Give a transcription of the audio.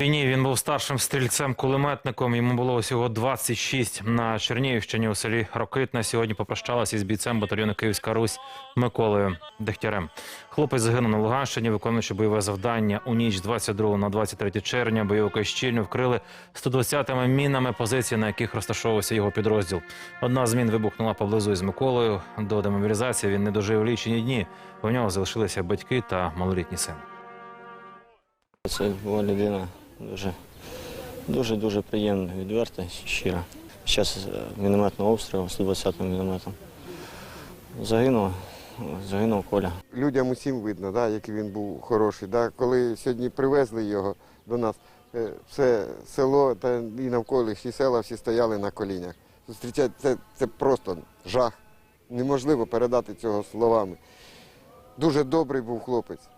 Війні він був старшим стрільцем-кулеметником. Йому було усього 26 на Чернігівщині у селі Рокитне. Сьогодні попрощалася із бійцем батальйону Київська Русь Миколою Дегтярем. Хлопець загинув на Луганщині, виконуючи бойове завдання у ніч з 22 на 23 червня. Бойовики щільно вкрили 120-ми мінами позиції, на яких розташовувався його підрозділ. Одна з мін вибухнула поблизу із Миколою. До демобілізації він не дожив лічені дні. У нього залишилися батьки та малолітній син. Це була людина дуже, дуже, дуже приємна, відверта, щира. Під час е, мінометного обстрілу 120 мінометом. Загинув, загинув Коля. людям усім видно, да, який він був хороший. Да. Коли сьогодні привезли його до нас, е, все село та і навколишні села всі стояли на колінях. Зустрічати це, це просто жах. Неможливо передати цього словами. Дуже добрий був хлопець.